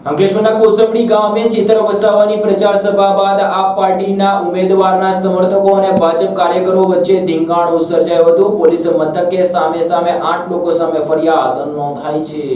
અંકલેશ્વરના કોસંબડી ગામે ચિત્ર વસાવાની પ્રચાર સભા બાદ આપ પાર્ટીના ઉમેદવારના સમર્થકો અને ભાજપ કાર્યકરો વચ્ચે ધીંગાણું સર્જાયો હતો. પોલીસ મથકે સામે સામે આઠ લોકો સામે ફરિયાદ નોંધાઈ છે.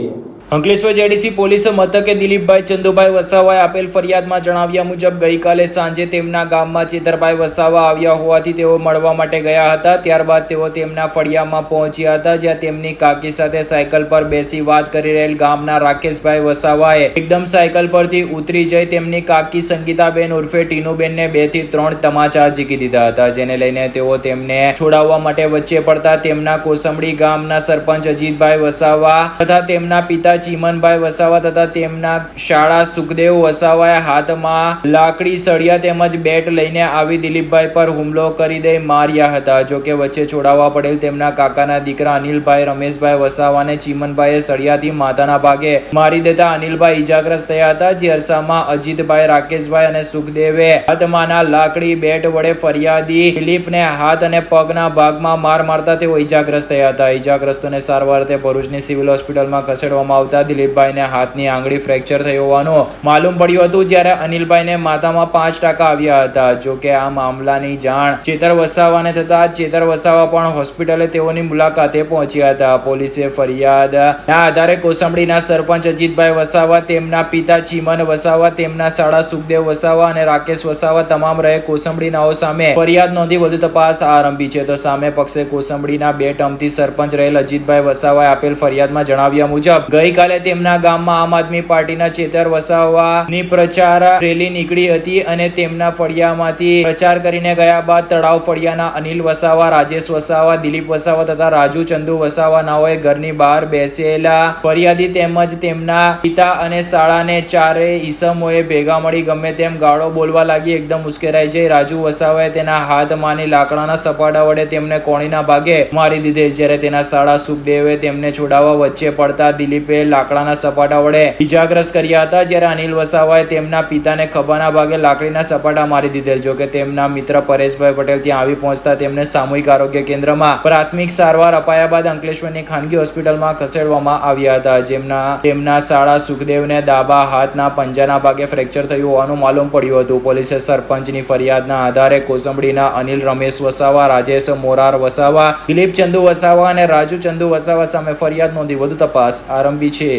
અંકલેશ્વર જેડીસી પોલીસ મથકે દિલીપભાઈ ચંદુભાઈ વસાવાએ આપેલ ફરિયાદમાં જણાવ્યા મુજબ ગઈકાલે સાંજે તેમના ગામમાં ચેતરભાઈ વસાવા આવ્યા હોવાથી તેઓ મળવા માટે ગયા હતા. ત્યારબાદ તેઓ તેમના ફળિયામાં પહોંચ્યા હતા, જ્યાં તેમની કાકી સાથે સાયકલ પર બેસી વાત કરી રહેલ ગામના રાકેશભાઈ વસાવાએ એકદમ સાયકલ પરથી ઉતરી જઈ તેમની કાકી સંગીતાબેન ઉર્ફે ટીનુબેનને બેથી ત્રણ તમાચા ઝીકી દીધા હતા, જેને લઈને તેઓ તેમને છોડાવવા માટે વચ્ચે પડતા તેમના કોસંબડી ગામના સરપંચ અજીતભાઈ વસાવા તથા તેમના પિતા ચીમનભાઈ વસાવા તથા તેમના શાળા સુખદેવ વસાવાએ હાથમાં લાકડી, સળિયા તેમજ બેટ લઈને આવી દિલીપભાઈ પર હુમલો કરી દઈ માર્યા હતા. જોકે વચ્ચે છોડાવવા પડેલ તેમના કાકાના દીકરા અનિલભાઈ, રમેશભાઈ વસાવાને ચીમનભાઈએ સળિયાથી માથાના ભાગે મારી દેતા અનિલભાઈ ઈજાગ્રસ્ત થયા હતા. જે અરસામાં અજીતભાઈ, રાકેશભાઈ અને સુખદેવે હાથમાંના લાકડી, બેટ વડે ફરિયાદી દિલીપને હાથ અને પગના ભાગમાં માર મારતા તેઓ ઈજાગ્રસ્ત થયા હતા. ઇજાગ્રસ્તોને સારવાર તે ભરૂચની સિવિલ હોસ્પિટલમાં ખસેડવામાં આવતા દિલીપભાઈને હાથની આંગળી ફ્રેક્ચર થઈ હોવાનું માલુમ પડ્યું હતું જ્યારે અનિલભાઈને માથામાં પાંચ ટકા આવ્યા હતા. જો કે આ મામલાની જાણ ચેતર વસાવાને થતા ચેતર વસાવા પણ હોસ્પિટલે તેઓની મુલાકાતે પહોંચ્યા હતા. પોલીસે ફરિયાદ ના આધારે કોસંબડીના સરપંચ અજીતભાઈ વસાવા, તેમના પિતા ચીમન વસાવા, તેમના સાળા સુખદેવ વસાવા અને રાકેશ વસાવા તમામ રહે કોસંબડીનાઓ સામે ફરિયાદ નોંધી વધુ તપાસ આરંભી છે. તો સામે પક્ષે કોસંબડીના બે ટર્મથી સરપંચ રહેલ અજીતભાઈ વસાવાએ આપેલ ફરિયાદમાં જણાવ્યા મુજબ ગઈકાલે તેમના ગામમાં આમ આદમી પાર્ટીના ચેતર વસાવવાની પ્રચાર રેલી નીકળી હતી અને તેમના ફળિયામાંથી પ્રચાર કરીને ગયા બાદ તળાવ ફળિયાના અનિલ વસાવા, રાજેશ વસાવા, દિલીપ વસાવા તથા રાજુ ચંદુ વસાવા નાઓએ ઘરની બહાર બેસેલા. ફરિયાદી તેમજ તેમના પિતા અને શાળાને ચારે ઈસમોએ ભેગા મળી ગમે તેમ ગાળો બોલવા લાગી એકદમ ઉશ્કેરાઈ જઈ રાજુ વસાવાએ તેના હાથમાંની લાકડાના સપાટા વડે તેમને કોણીના ભાગે મારી દીધેલ. જ્યારે તેના શાળા સુખદેવે તેમને છોડાવવા વચ્ચે પડતા દિલીપે લાકડાના સપાટા વડે ઇજાગ્રસ્ત કર્યા હતા. જ્યારે અનિલ વસાવાએ તેમના પિતાને ખભાના ભાગે લાકડીના સપાટા મારી દીધેલ. જો કે તેમના મિત્ર પરેશભાઈ પટેલ ત્યાં આવી પહોંચતા તેમને સામૂહિક આરોગ્ય કેન્દ્રમાં પ્રાથમિક સારવાર અપાયા બાદ અંકલેશ્વરની ખાનગી હોસ્પિટલમાં ખસેડવામાં આવ્યા હતા. જેમના, તેમના શાળા સુખદેવને ડાબા હાથના પંજાના ભાગે ફ્રેક્ચર થયું હોવાનું માલુમ પડ્યું હતું. પોલીસે સરપંચની ફરિયાદના આધારે કોસંબડીના અનિલ, રમેશ વસાવા, રાજેશ મોરાર વસાવા દિલીપ ચંદુ વસાવા અને રાજુ ચંદુ વસાવા સામે ફરિયાદ નોંધી વધુ તપાસ આરંભી છે.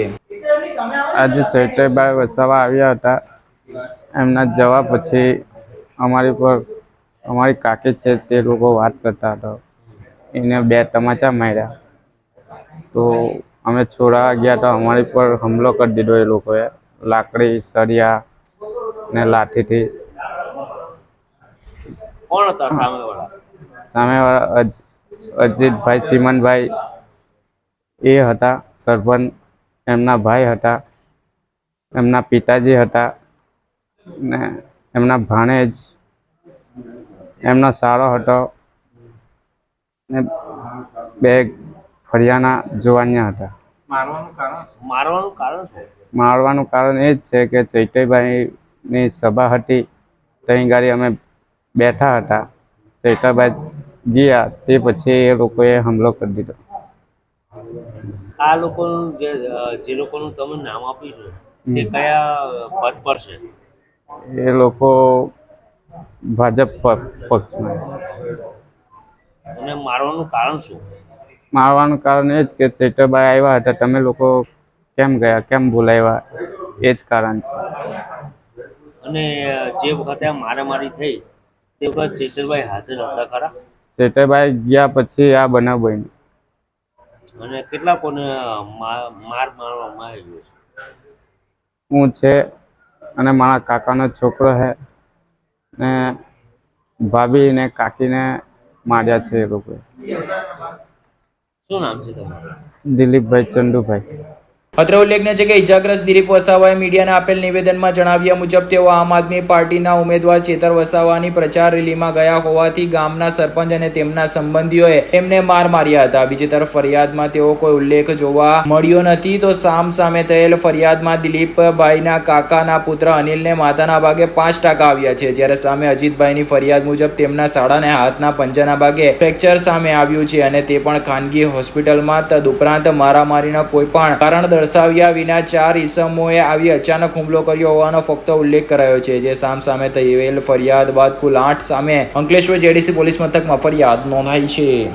આજે ચૈતરભાઈ વસાવા આવ્યા હતા. એમના જવા પછી અમારી પર અમારી કાકી છે તે લોકો વાત કરતા હતા. એને બે તમાચા માર્યા. તો અમે છોડાવા ગયા તો અમારી પર હુમલો કરી દીધો એ લોકોએ. લાકડી સળિયા ને લાઠીથી. કોણ હતા સામેવાળા? સામેવાળા અજ અજીતભાઈ ચીમનભાઈ એ હતા સરપંચ એમના ભાઈ હતા એમના પિતાજી હતા ને એમના ભાણેજ એમનો સારો હતો ને બે ફરિયાના જુવાનિયા હતા. મારવાનું કારણ શું? મારવાનું કારણ એ જ છે કે ચૈતરભાઈની સભા હતી ત્યાં ગાડી અમે બેઠા હતા. ચૈતરભાઈ ગયા તે પછી એ લોકોએ હુમલો કરી દીધો. આ લોકોનું જે જે લોકોનું તમે નામ આપ્યું છે તે કયા પદ પર છે? એ લોકો ભાજપ પક્ષમાં. અને મારવાનું કારણ શું? મારવાનું કારણ એ જ કે ચૈતરભાઈ આવ્યા હતા તમે લોકો કેમ ગયા કેમ બોલાવ્યા એ જ કારણ છે. અને જે વખતે આ મારામારી થઈ તે વખત ચેતરભાઈ હાજર હતા ખરા? ચૈતરભાઈ ગયા પછી આ બનાવ બન્યો. અને કેટલા કોને માર મારવામાં આવ્યો છે? હું છે અને મારા કાકાનો છોકરો છે ને ભાભી ને કાકીને માર્યા છે એ લોકોએ શું નામ છે તમારું? દિલીપભાઈ ચંદુભાઈ. અત્રે ઉલ્લેખનીય છે કે ઇજાગ્રસ્ત દિલીપ વસાવાએ મીડિયાને આપેલ નિવેદનમાં જણાવ્યા મુજબ, તેઓ આમ આદમી પાર્ટીના ઉમેદવાર ચેતર વસાવાની પ્રચાર રેલીમાં ગયા હોવાથી ગામના સરપંચ અને તેમના સંબંધીઓએ તેમને માર માર્યા હતા. બીજી તરફ ફરિયાદમાં તેઓ કોઈ ઉલ્લેખ જોવા મળ્યો નથી. તો સામ સામે થયેલ ફરિયાદમાં દિલીપભાઈના કાકાના પુત્ર અનિલને માથાના ભાગે પાંચ ટાંકા આવ્યા છે. જ્યારે સામે અજીતભાઈની ફરિયાદ મુજબ તેમના સાડાને હાથના પંજાના ભાગે ફ્રેક્ચર સામે આવ્યું છે અને તે પણ ખાનગી હોસ્પિટલમાં. તદુપરાંત મારામારીના કોઈ પણ કારણ દર્શાવ્યા વિના ચાર ઇસમોએ આવી અચાનક હુમલો કર્યો હોવાનો ફક્ત ઉલ્લેખ કરાયો છે, જે સામ સામે થયેલ ફરિયાદ બાદ કુલ આઠ સામે અંકલેશ્વર જેડીસી પોલીસ મથકમાં ફરિયાદ નોંધાઈ છે.